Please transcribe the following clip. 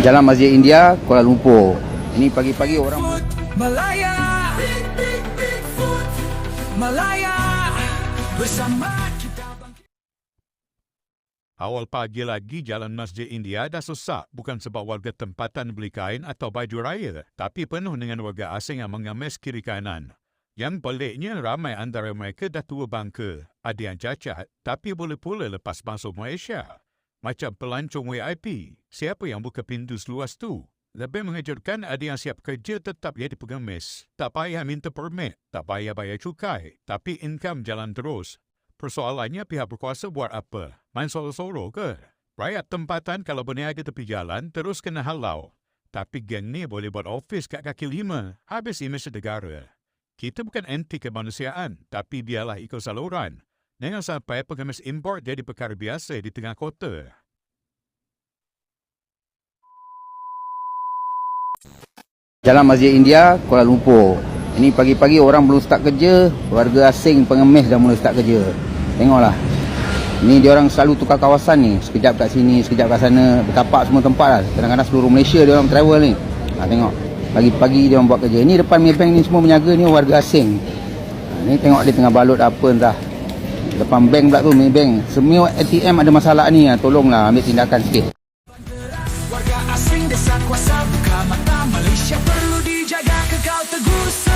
Jalan Masjid India, Kuala Lumpur. Ini pagi-pagi orang Malaya Malaya Bersama kita bangkit Awal pagi lagi jalan Masjid India dah sesak bukan sebab warga tempatan beli kain atau baju raya, tapi penuh dengan warga asing yang mengemis kiri kanan. Yang peliknya ramai antara mereka dah tua bangka, ada yang cacat tapi boleh pula lepas masuk Malaysia. Macam pelancong VIP, siapa yang buka pintu seluas tu? Lebih mengejutkan ada yang siap kerja tetap jadi pengemis. Tak payah minta permit, tak payah bayar cukai, tapi income jalan terus. Persoalannya pihak berkuasa buat apa? Main solo-solo ke? Rakyat tempatan kalau berniaga tepi jalan terus kena halau. Tapi geng ni boleh buat office kat kaki lima. Habis imej negara. Kita bukan anti kemanusiaan, tapi biarlah ikut saluran. Jangan sampai pengemis import jadi perkara biasa di tengah kota. Jalan Masjid India, Kuala Lumpur. Ini pagi-pagi orang belum start kerja, warga asing pengemis dah mula start kerja. Tengoklah. Ni dia orang selalu tukar kawasan ni. Sekejap kat sini, sekejap kat sana. Bertapak semua tempat lah. Kadang-kadang seluruh Malaysia dia orang travel ni. Ha, tengok. Pagi-pagi dia orang buat kerja. Ni depan Maybank ni semua menjaga ni warga asing. Ha, ni tengok dia tengah balut apa entah. Depan bank pula tu Maybank. Semua ATM ada masalah ni. Ha. Tolonglah ambil tindakan sikit. Warga asing desa kuasa buka mata Malaysia perlu dijaga kekal teguh